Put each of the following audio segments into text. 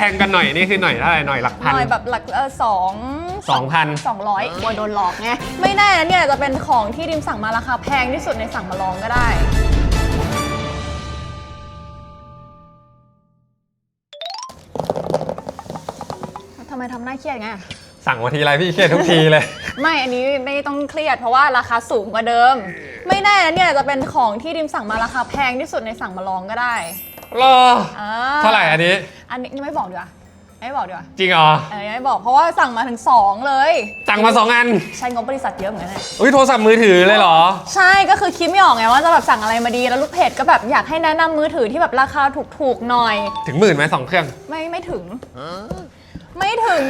พงกันหน่อยนี่คือหน่อยเท่าไหร่หน่อยหลักหพันน่อยแบบหลักเออสองสองพัน สองร้อยกลัวโดนหลอกไง ไม่แน่นะเนี่ยจะเป็นของที่ดิมสั่งมาราคาแพงที่สุดในสั่งมาลองก็ได้ ทำไมทำหน้าเครียดไง สั่งมาทีไรพี่เครียดทุกทีเลย ไม่อันนี้ไม่ต้องเครียดเพราะว่าราคาสูงกว่าเดิม ไม่แน่นะเนี่ยจะเป็นของที่ดิมสั่งมาราคาแพงที่สุดในสั่งมาลองก็ได้ รออ่เท่าไหร่อันนี้ อันนี้ยังไม่บอกดีกว่าไม่บอกดีกว่าจริงเหรอเออยังไม่บอกเพราะว่าสั่งมาถึง 2 เลยสั่งมาสองอันใช้งบบริษัทเยอะเหมือนกันนะอุ้ยโทรศัพท์มือถือเลยเหรอ ใช่ก็คือคิดไม่ออกไงว่าจะแบบสั่งอะไรมาดีแล้วลูกเพจก็แบบอยากให้แนะนำมือถือที่แบบราคาถูกๆหน่อย ถึงหมื่นไหมสองเครื่อง ไม่ไม่ถึง ไม่ถึง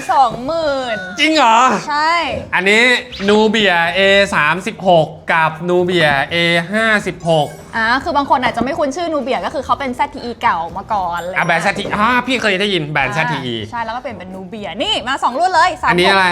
20,000 จริงเหรอ ใช่ อันนี้นูเบีย A 3 6กับนูเบีย A 5 6อ่าคือบางคนอาจจะไม่คุ้นชื่อนูเบียก็คือเขาเป็น ZTE เก่ามาก่อนเลยอะแบรนด์ ZTE อ่าพี่เคยได้ยินแบรนด์ ZTE ใช่ แล้วก็เปลี่ยนเป็นนูเบีย นี่มา 2 รุ่นเลย3อันนี้อะไร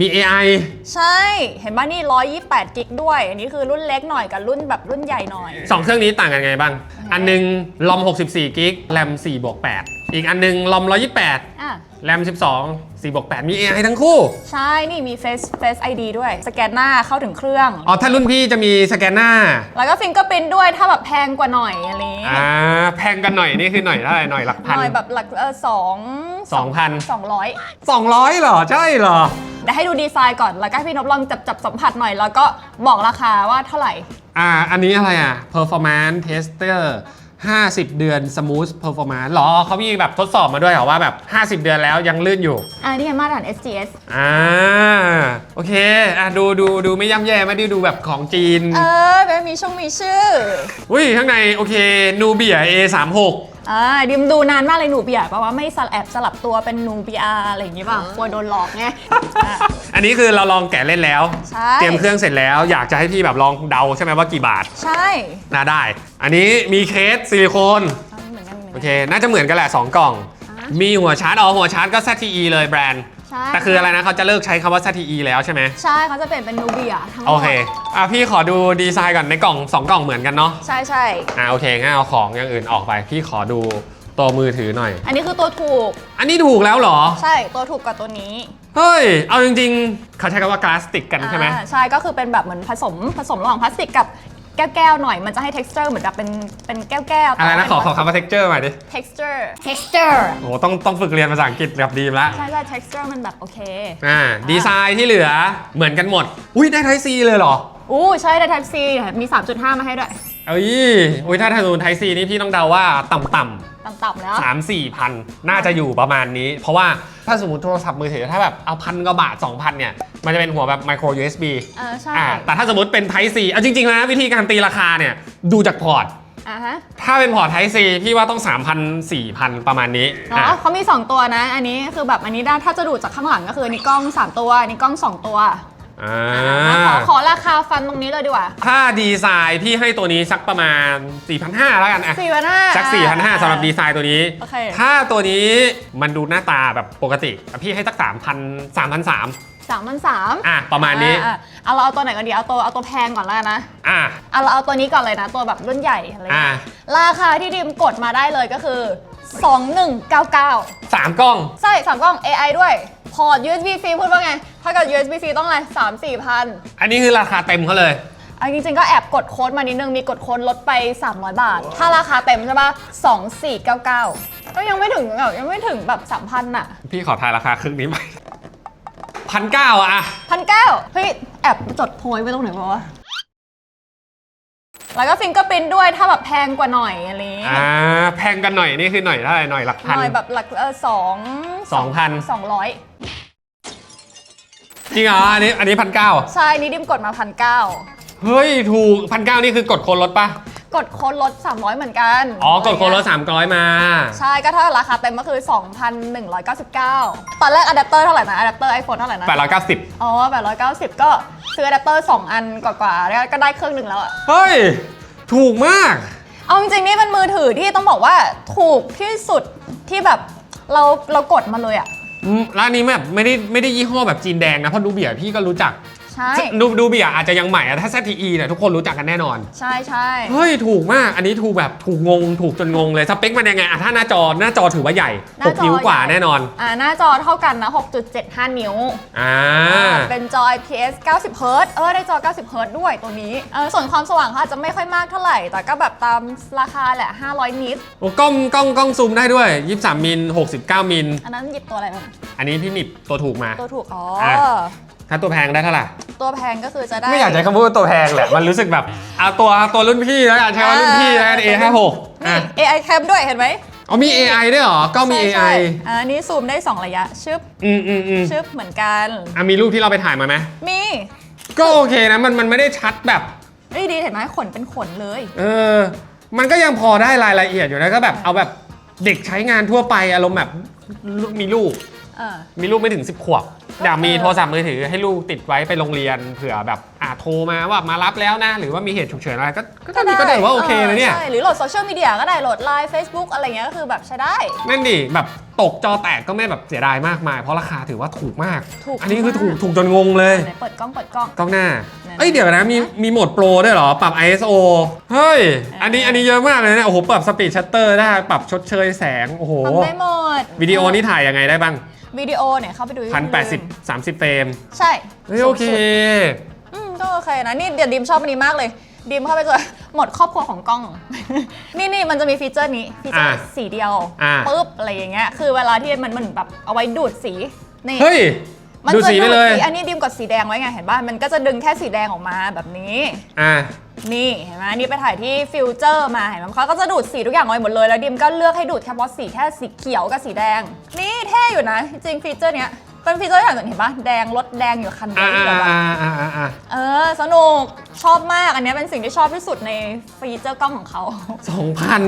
มี AI ใช่ เห็นป่ะนี่ 128 กิกด้วย อันนี้คือรุ่นเล็กหน่อยกับรุ่นแบบรุ่นใหญ่หน่อยสองเครื่องนี้ต่างกันไงบ้าง อันหนึงลอม64 กิกแรม4บวก8อีกอันหนึงลอม128อะ แรม 12 4บวก8มี AI ทั้งคู่ ใช่ นี่มี Face Face ID ด้วย สแกนหน้าเข้าถึงเครื่อง อ๋อ ถ้ารุ่นพี่จะมีสแกนหน้า แล้วก็ฟิงเกอร์พินด้วยถ้าแบบแพงกว่าหน่อยอะไรอย่างงี้อ่า แพงกันหน่อยนี่คือหน่อยเท่าไหร่หน่อยหลักหพันน่อยแบบหลักเออสองสองพัน สองร้อย200เหรอ ใช่เหรอ เดี๋ยวให้ดูดีไซน์ก่อน แล้วก็ให้พี่นพลองจับจับสัมผัสหน่อย แล้วก็บอกราคาว่าเท่าไหร่ อ่า อันนี้อะไรอะ performance tester 50 เดือน smooth performance หรอเขามีแบบทดสอบมาด้วยเหรอว่าแบบ 50 เดือนแล้วยังลื่นอยู่ อ่านี่ไงมาตรฐาน SGS อ่าโอเคอะดูดูดูไม่ย่ำแย่ไม่ได้ดูแบบของจีน เออแบบมีช่องมีชื่อ อุ้ยข้างในโอเคนูเบีย A36 อ่าดิมดูนานมากเลยหนูเบียร์เพราะว่าไม่สลับแอบสลับตัวเป็นหนูเบียร์อะไรอย่างงี้ป่ะกลัวโดนหลอกไงอะ อันนี้คือเราลองแกะเล่นแล้ว ใช่ เตรียมเครื่องเสร็จแล้ว อยากจะให้พี่แบบลองเดาใช่ไหมว่ากี่บาทใช่น่าได้ อันนี้มีเคสซิลิโคนอ่าเหมือนกันเหมือนโอกันเค น่าจะเหมือนกันแหละ 2 กล่อง อ่ามีหัวชาร์จอ๋อหัวชาร์จก็ ZTE เลยแบรนด์ ใช่แต่คืออะไรนะเขาจะเลิกใช้คำว่า ZTE แล้วใช่ไหมใช่เขาจะเปลี่ยนเป็นนูเบียร์ทั้งหมดโอเคอะพี่ขอดูดีไซน์ก่อนในกล่อง2กล่องเหมือนกันเนาะใช่ใช่อะโอเคงั้นเอาของอย่างอื่นออกไป พี่ขอดูตัวมือถือหน่อย อันนี้คือตัวถูก อันนี้ถูกแล้วเหรอ ใช่ตัวถูกกว่าตัวนี้ เฮ้ย เอาจริงๆ เขาใช้คำว่ากลาสติกกันใช่ไหม อ่าใช่ก็คือเป็นแบบเหมือนผสมผสมระหว่างพลาสติกกับแก้วๆหน่อยมันจะให้ texture เหมือนแบบเป็นเป็นแก้วๆอะไรนะ ขอขอแต่ว่าคำว่า texture ใหม่ดิ texture texture โอ้โหต้องต้องฝึกเรียนภาษาอังกฤษแบบดีมละใช่ใช่ texture มันแบบโอเค อ่าดีไซน์ที่เหลือเหมือนกันหมด อุ้ยได้ไทซีเลยเหรอ อู้ใช่ได้ type C มี 3.5 มาให้ด้วย เอ้ยอุ้ยถ้าถ้าสมมติไทซีนี่พี่ต้องเดาว่าต่ำๆ ต่ำๆแล้ว สามสี่พันน่าจะอยู่ประมาณนี้ เพราะว่าถ้าสมมติโทรศัพท์มือถือถ้าแบบเอาพันกว่าบาท 2,000 เนี่ย มันจะเป็นหัวแบบ micro USB เออใช่ อ่าแต่ถ้าสมมติเป็น Type C เอาจริงๆนะ วิธีการตีราคาเนี่ย ดูจากพอร์ต อะฮะ ถ้าเป็นพอร์ต Type C พี่ว่าต้อง 3,000 4,000 ประมาณนี้เนาะอะเขามี 2 ตัวนะ อันนี้คือแบบอันนี้ได้ถ้าจะดูจากข้างหลังก็คืออันนี้กล้อง 3 ตัว อันนี้กล้อง 2 ตัว อ่ขอาขอราคาฟันตรงนี้เลยดีกว่าถ้าดีไซน์พี่ให้ตัวนี้สักประมาณ 4,500แล้วกันอะ4 5 0 0สัก 4,500สำหรับดีไซน์ตัวนี้ โอเค ถ้าตัวนี้มันดูหน้าตาแบบปกติอะพี่ให้สัก 3,000 3,300สามพันสามอะ ประมาณนี้เอาเราเอาตัวไหนก่อนดีเอาตัวเอาตัวแพงก่อนแล้วกันนะ อะ เอาเราเอาตัวนี้ก่อนเลยนะ ตัวแบบรุ่นใหญ่อะไรอย่างเงี้ยอ่าราคาที่ดิมกดมาได้เลยก็คือ 2199สามกล้อง ใช่สามกล้อง AI ด้วย พอร์ต USB-C พูดว่าไง ถ้าเกิด USB-C ต้องอะไรสามสี่พันอันนี้คือราคาเต็มเขาเลย อันจริงๆก็แอบกดโค้ดมานิดนึง มีกดโค้ดลดไป 300 บาท ถ้าราคาเต็มใช่ปะ2499 ก็ยังไม่ถึงแบบยังไม่ถึงแบบ3,000น่ะพี่ขอทายราคาครึ่งนี้ไหมพันเก้าอะพันเก้าเฮ้ย แอบจดโพยไว้ตรงไหนวะ แล้วก็ฟิงเกอร์พินด้วยถ้าแบบแพงกว่าหน่อยอะไรอย่างงี้อ่าแพงกันหน่อยนี่คือหน่อยเท่าไหร่หน่อยหลักพัน หน่อยแบบหลักเออสองสองพัน สองร้อยจริงเหรออันนี้อันนี้พันเก้าใช่นี่ดิมกดมาพันเก้าเฮ้ยถูกพันเก้านี่คือกดโคนลดปะ กดโค้ดลด 300 เหมือนกันอ๋อกดโคนลดสามร้อยมา ใช่ก็ถ้าราคาเต็มก็คือ 2,199 ตอนแรกอะแดปเตอร์เท่าไหร่นะอะแดปเตอร์ไอโฟนเท่าไหร่นะแปดร้อยเก้าสิบอ๋อ890 ก็ซื้ออะแดปเตอร์ 2 อันกว่าๆแล้วก็ได้เครื่องหนึ่งแล้วอะเฮ้ย ถูกมาก เอาจริงๆนี่เป็นมือถือที่ต้องบอกว่าถูกที่สุดที่แบบเราเรากดมาเลยอะ อืมร้านนี้แบบไม่ได้ไม่ได้ยี่ห้อแบบจีนแดงนะเพราะดูเบียร์พี่ก็รู้จักใช่ช่ ดูดูเบียอาจจะยังใหม่อะถ้า ZTE เนี่ยทุกคนรู้จักกันแน่นอน ใช่ใช่เฮ้ย ถูกมาก อันนี้ถูกแบบถูกงง ถูกจนงงเลย สเปคมันยังไงอะถ้าหน้าจอหน้าจอถือว่าใหญ่ 6 นิ้วกว่าแน่นอน อ่าหน้าจอเท่ากันนะ 6.75 นิ้ว อ่า เป็นจอ IPS 90เฮิร์ตซ์เออ ได้จอ 90เฮิร์ตซ์ด้วยตัวนี้ เออ ส่วนความสว่างเขาอาจจะไม่ค่อยมากเท่าไหร่ แต่ก็แบบตามราคาแหละ 500 นิตโอ้กล้องกล้องกล้องซูมได้ด้วย 23 มิล 69 มิล อันนั้นหยิบตัวอะไรมาอันนี้พี่หนิบตัวถูกมา ตัวถูก อ๋ออะ ถ้าตัวแพงได้เท่าไหร่ ตัวแพงก็คือจะได้ ไม่อยากใช้คำพูดว่าตัวแพงแหละ มันรู้สึกแบบเอาตัวตัวรุ่นพี่แล้วกันใช้ว่ารุ่นพี่แล้วกัน A56 นี่อะ AI cam ด้วยเห็นไหมอ๋อมี AI ด้วยเหรอ ก็มี ใช่ใช่ AI อ่านี่ซูมได้ 2 ระยะ ชึบ อืมอืมอืมชึบเหมือนกัน อะมีรูปที่เราไปถ่ายมาไหมมีก็โอเคนะมันมันไม่ได้ชัดแบบเฮ้ยดีเห็นไหมขนเป็นขนเลย เออ มันก็ยังพอได้รายละเอียดอยู่นะก็แบบเอาแบบเด็กใช้งานทั่วไปอารมณ์แบบมีลูกอ่ามีลูกไม่ถึง 10 ขวบ อยากมีโทรศัพท์มือถือให้ลูกติดไว้ไปโรงเรียนเผื่อแบบอ่าโทรมาว่ามารับแล้วนะ หรือว่ามีเหตุฉุกเฉินอะไรก็ก็ก็ก็ถือว่าโอเคนะเนี่ย ใช่หรือโหลดโซเชียลมีเดียก็ได้โหลดไลน์ Facebook อะไรเงี้ยก็คือแบบใช้ได้ นั่นดิแบบตกจอแตกก็ไม่แบบเสียดายมากมาย เพราะราคาถือว่าถูกมาก ถูกอันนี้คือมากถูกถูกจนงงเลยไหนเปิดกล้องเปิดกล้อง กล้องหน้า นั่นเอ้ยเดี๋ยวนะมีมีโหมดโปรด้วยเหรอ ปรับ ISO เฮ้ย อันนี้อันนี้เยอะมากเลยนะ โอ้โห ปรับสปีดชัตเตอร์ได้ ปรับชดเชยแสง โอ้โห ทำได้หมดวิดีโอนี่ถ่ายยังไงได้บ้าง วิดีโอเนี่ยเข้าไปดูที่พันแปดสิบสามสิบเฟรมใช่เฮ้ยโอเคสูงสุดอืมก็โอเคนะ นี่เดี๋ยวดิมชอบอันนี้มากเลย ดิมเข้าไปเจอหมดครอบครัวของกล้อง นี่นี่มันจะมีฟีเจอร์นี้ฟีเจอร์อะสีเดียวอะ ปุ๊บอะไรอย่างเงี้ยคือเวลาที่มันมันแบบเอาไว้ดูดสีนี่ เฮ้ย มันดูจะสีไปเลย อันนี้ดิมกดสีแดงไว้ไงเห็นป่ะมันก็จะดึงแค่สีแดงออกมาแบบนี้ อ่า นี่เห็นไหมนี่ไปถ่ายที่ฟิลเจอร์มาเห็นไหมเขาก็จะดูดสีทุกอย่างออกไปหมดเลย แล้วดิมก็เลือกให้ดูดเฉพาะสีแค่สีเขียวกับสีแดง นี่เท่อยู่นะ จริงๆฟีเจอร์เนี้ยเป็นฟีเจอร์อย่างหนึ่งเห็นปะแดงรถแดงอยู่คันเดียอ่าวที่แบบว่าอ่าอ่าอ่าอ่าเออ สนุก ชอบมากอันเนี้ยเป็นสิ่งที่ชอบที่สุดในฟีเจอร์กล้องของเขาสองพัน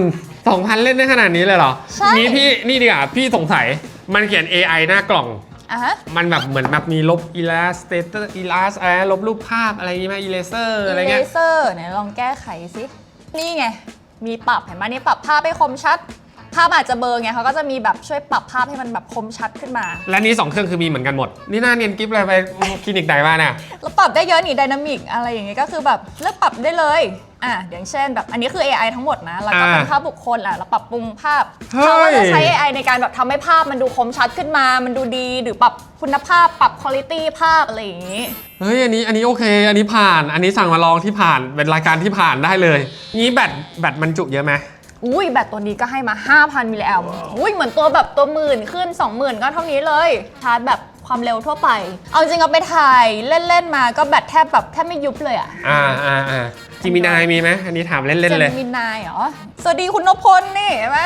สองพันเล่นได้ขนาดนี้เลยเหรอ ใช่ นี่พี่นี่ดีกว่าพี่สงสัยมันเขียน AI หน้ากล่อง อะฮะ มันแบบเหมือนแบบมีลบ illustrator illust อะไรลบรูปภาพอะไรอย่างงี้ไหม eraser อะไรเลเงี้ย เซอร์ไหนลองแก้ไขสิ นี่ไง มีปรับเห็นไหมนี่ปรับภาพให้คมชัด ภาพอาจจะเบลอไงเขาก็จะมีแบบช่วยปรับภาพให้มันแบบคมชัดขึ้นมา และนี่สองเครื่องคือมีเหมือนกันหมด นี่น่าเนียนกิฟเลยไปคลินิกไหนมาเนี่ยแล้วปรับได้เยอะนี่ไดนามิกอะไรอย่างเงี้ยก็คือแบบเลือกปรับได้เลยอะอย่างเช่นแบบอันนี้คือ AI ทั้งหมดนะ แล้วก็เป็นอ่าภาพบุคคลอะแล้วปรับปรุงภาพเฮ้ย เขาก็จะใช้ AI ในการแบบทำให้ภาพมันดูคมชัดขึ้นมา มันดูดีหรือปรับคุณภาพปรับคุณภาพภาพอะไรอย่างงี้ เฮ้ยอันนี้อันนี้โอเค อันนี้ผ่าน อันนี้สั่งมาลองที่ผ่านเป็นรายการที่ผ่านได้เลย นี้แบตแบตมันจุเยอะไหม อุ้ยแบตตัวนี้ก็ให้มา 5,000 มิลลิแอมป์อุ้ยเหมือนตัวแบบตัวหมื่นขึ้น 20,000 ก็เท่านี้เลย ชาร์จแบบความเร็วทั่วไป เอาจริงเอาไปถ่ายเล่น ๆ มาก็แบตแทบแบบแทบไม่ยุบเลยอะอ่าอ่าอ่าจิมินายมีไหมอันนี้ถามเล่น ๆ เลยจมินายเหรอ สวัสดีคุณนพพลนี่เห็นไหม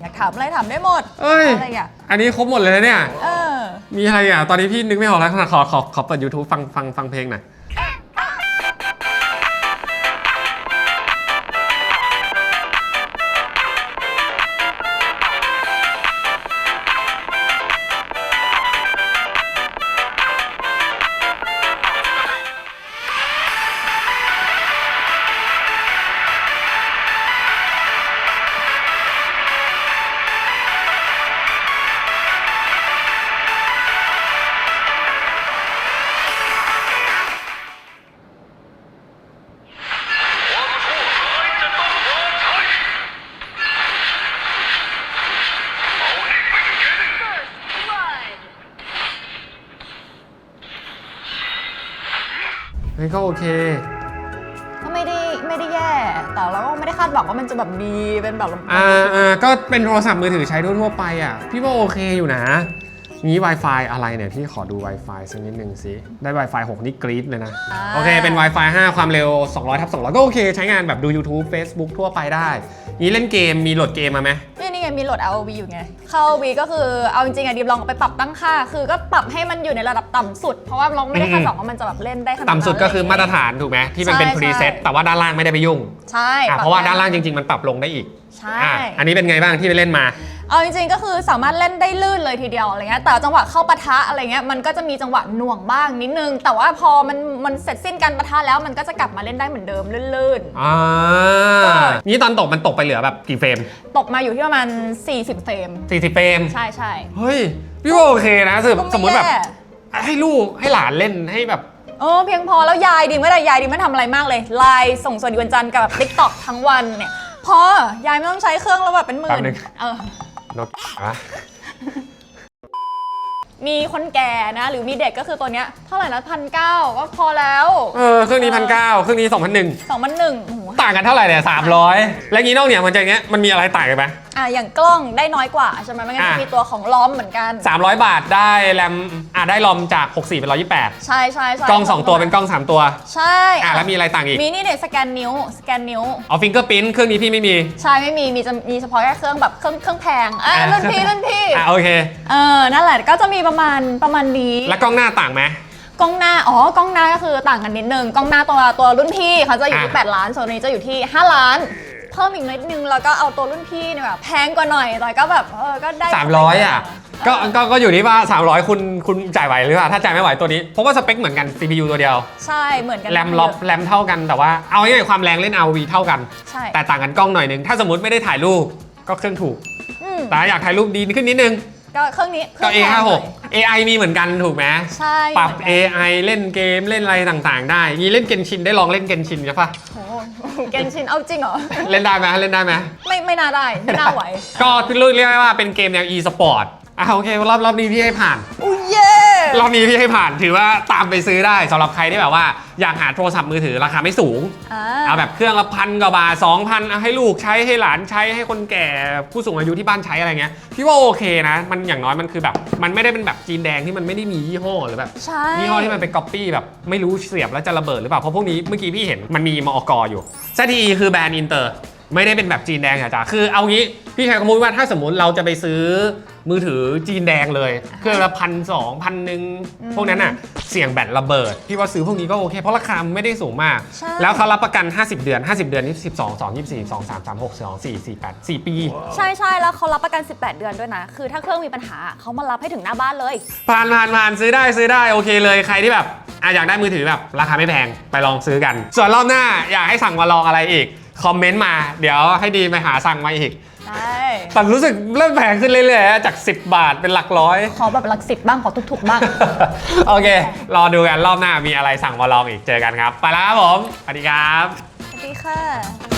อยากถามอะไรถามได้หมดเอ้ย อะไรอะ อันนี้ครบหมดเลยนะเนี่ย เออ มีอะไรอะ ตอนนี้พี่นึกไม่ออกแล้วขอขอขอขอเปิด YouTube ฟังฟังฟังเพลงหน่อย เฮ้ยก็โอเค ก็ไม่ได้ไม่ได้แย่ แต่เราก็ไม่ได้คาดหวังว่ามันจะแบบดีเป็นแบบ อ่าอ่าก็เป็นโทรศัพท์มือถือใช้ทั่วๆไปอะ พี่ว่าโอเคอยู่นะ งี้ Wi-Fi อะไรเนี่ยพี่ขอดู Wi-Fi สักนิดนึงสิได้ Wi-Fi 6 นี่กรี๊ดเลยนะาโอเคเป็น Wi-Fi 5 ความเร็ว 200ทับ200 ก็โอเค ใช้งานแบบดู YouTube Facebook ทั่วไปได้ นี้เล่นเกมมีโหลดเกมมาไหมนี่นี่ไงมีโหลด ROV อยู่ไง เข้า ROV ก็คือเอาจริงๆอะดิมลองไปปรับตั้งค่า คือก็ปรับให้มันอยู่ในระดับต่ำสุด เพราะว่าเราไม่ได้คาดหวังว่ามันจะแบบเล่นได้ขนาดนั้นต่ำสุดก็คือมาตรฐานถูกไหมที่มันเป็นใช่พรีเซ็ตใช่แต่ว่าด้านล่างไม่ได้ไปยุ่งใช่อะปบเพราะว่าได้ด้านล่างจริง ๆ มันปรับลงได้อีกใช่ อะอันนี้เป็นไงบ้างที่ไปเล่นมา เอาจริงๆก็คือสามารถเล่นได้ลื่นเลยทีเดียวอะไรเงี้ยแต่จังหวะเข้าปะทะอะไรเงี้ยมันก็จะมีจังหวะหน่วงบ้างนิดนึง แต่ว่าพอมันมันเสร็จสิ้นการปะทะแล้วมันก็จะกลับมาเล่นได้เหมือนเดิมลื่นอ่านี่ตอนตกมันตกไปเหลือแบบกี่เฟรม ๆ ตกมาอยู่ที่ประมาณ 40 เฟรม 40 เฟรม ใช่ใช่เฮ้ย พี่ว่าโอเคนะสมมุติก็สมมติแบบ ไย่ให้ลูกให้หลานเล่นให้แบบโอ้เพียงพอแล้วยายดิมไม่ได้ยายดิมไม่ทำอะไรมากเลยไลน์ส่งสวัสดีวันจันทร์กับติ๊กต็อกทั้งวันเนี่ยพอยายไม่ต้องใช้เครื่องแล้วแบบเป็นหมื่แป๊นบนึง เออ โนอะมีคนแก่นะ หรือมีเด็กก็คือตัวเนี้ยเท่าไหร่นะพันเก้าก็พอแล้วเออเครื่องนี้พันเก้าเครื่องนี้สองพันหนึ่งสองพันหนึ่งต่างกันเท่าไหร่เนี่ยสามร้อยแล้วงี้นอกเนี่ยมันจะอย่างเงี้ยมันมีอะไรต่างกันไหมอะอย่างกล้องได้น้อยกว่าใช่ไหมไม่งั้นอะ จะมีตัวของล้อมเหมือนกันสามร้อยบาทได้แรมอะได้ลอมจาก 64 เป็น 128 ใช่ใช่ใช่กล้อง 2 ตัวเป็นกล้อง 3 ตัว ใช่อะแล้วมีอะไรต่างอีกมีนี่เนี่ยสแกนนิ้วสแกนนิ้ว เอาฟิงเกอร์พิ้นเครื่องนี้พี่ไม่มี ใช่ไม่มีมีจะมีเฉพาะแค่เครื่องแบบเครื่องเครื่องแพงอะอะ รุ่นพี่รุ่นพี่อะโอเค เออนั่นแหละก็จะมีประมาณประมาณนี้ แล้วกล้องหน้าต่างไหม กล้องหน้า อ๋อ กล้องหน้าก็คือต่างกันนิดนึง กล้องหน้าตัวตัวรุ่นพี่เขาจะอยู่ที่ อะ 8 ล้าน ส่วนนี้จะอยู่ที่ 5 ล้านเพิ่มอีกนิดนึงแล้วก็เอาตัวรุ่นพี่เนี่ยแบบแพงกว่าหน่อยแต่ก็แบบเออก็ได้300 อะ ก็ก็ก็อยู่ที่ว่า 300 คุณคุณจ่ายไหวหรือเปล่าถ้าจ่ายไม่ไหวตัวนี้ เพราะว่าสเปคเหมือนกัน CPU ตัวเดียว ใช่เหมือนกันแรมล็อบแรมเท่ากันแต่ว่าเอาง่ายๆความแรงเล่น RV เท่ากัน ใช่แต่ต่างกันกล้องหน่อยนึง ถ้าสมมติไม่ได้ถ่ายรูปก็เครื่องถูก อืมแต่อยากถ่ายรูปดีขึ้นนิดนึง ก็เครื่องนี้ก็เครื่องแพงหน่อย A56 AI มีเหมือนกันถูกไหมใช่ปรับ เหมือนกัน AI เล่นเกมเล่นอะไรต่างๆ ได้ยีเล่นเกนชินได้ลองเล่นเกนชินใช่ปะโอ้โห เกนชินเอาจริงเหรอ เล่นได้ไหมเล่นได้ไหม ไม่ไม่น่าได้ไม่น่าไหว ก็เรียกได้ว่าเป็นเกมแนว e-sport อะโอเค รอบรอบนี้พี่ให้ผ่าน อุ้ยเย่ รอบนี้พี่ให้ผ่านถือว่าตามไปซื้อได้สำหรับใครที่แบบว่า อยากหาโทรศัพท์มือถือราคาไม่สูง อ่าเอาแบบเครื่องละพันกว่าบาทสองพันให้ลูกใช้ให้หลานใช้ให้คนแก่ผู้สูงอายุที่บ้านใช้อะไรเงี้ยพี่ว่าโอเคนะ มันอย่างน้อยมันคือแบบ มันไม่ได้เป็นแบบจีนแดงที่มันไม่ได้มียี่ห้อหรือแบบใช่ยี่ห้อที่มันเป็นก๊อปปี้แบบไม่รู้เสียบแล้วจะระเบิดหรือเปล่าเพราะพวกนี้เมื่อกี้พี่เห็นมันมีมอกอยู่ซทีคือแบรนด์อินเตอร์ ไม่ได้เป็นแบบจีนแดงอะจ้ะคือเอางี้พี่ใช้คำพูดว่าถ้าสมมุติเราจะไปซื้อ มือถือจีนแดงเลยเครื่องละพันสองพันหนึ่งพวกนั้นอะเสี่ยงแบตระเบิดพี่ว่าซื้อพวกนี้ก็โอเค เพราะราคามันไม่ได้สูงมาก ใช่ แล้วเขารับประกัน 50 เดือน 50 เดือนนี่12 2 24 2 3 3 6 2 4 4 8 4 ปี ใช่ใช่แล้วเขารับประกัน 18 เดือนด้วยนะ คือถ้าเครื่องมีปัญหาเขามารับให้ถึงหน้าบ้านเลย ผ่านผ่านผ่านซื้อได้ซื้อได้โอเคเลยใครที่แบบอะอยากได้มือถือแบบราคาไม่แพงไปลองซื้อกัน ส่วนรอบหน้าอยากให้สั่งมาลองอะไรอีก คอมเมนต์มา เดี๋ยวให้ดีไปหาสั่งมาอีก ใช่แต่รู้สึกเริ่มแพงขึ้นเรื่อยๆ จาก 10 บาทเป็นหลักร้อย ขอแบบหลักสิบบ้างขอถูกๆบ้าง โอเค รอดูกันรอบหน้ามีอะไรสั่งมาลองอีกเจอกันครับ ไปแล้วครับผม สวัสดีครับ สวัสดีค่ะ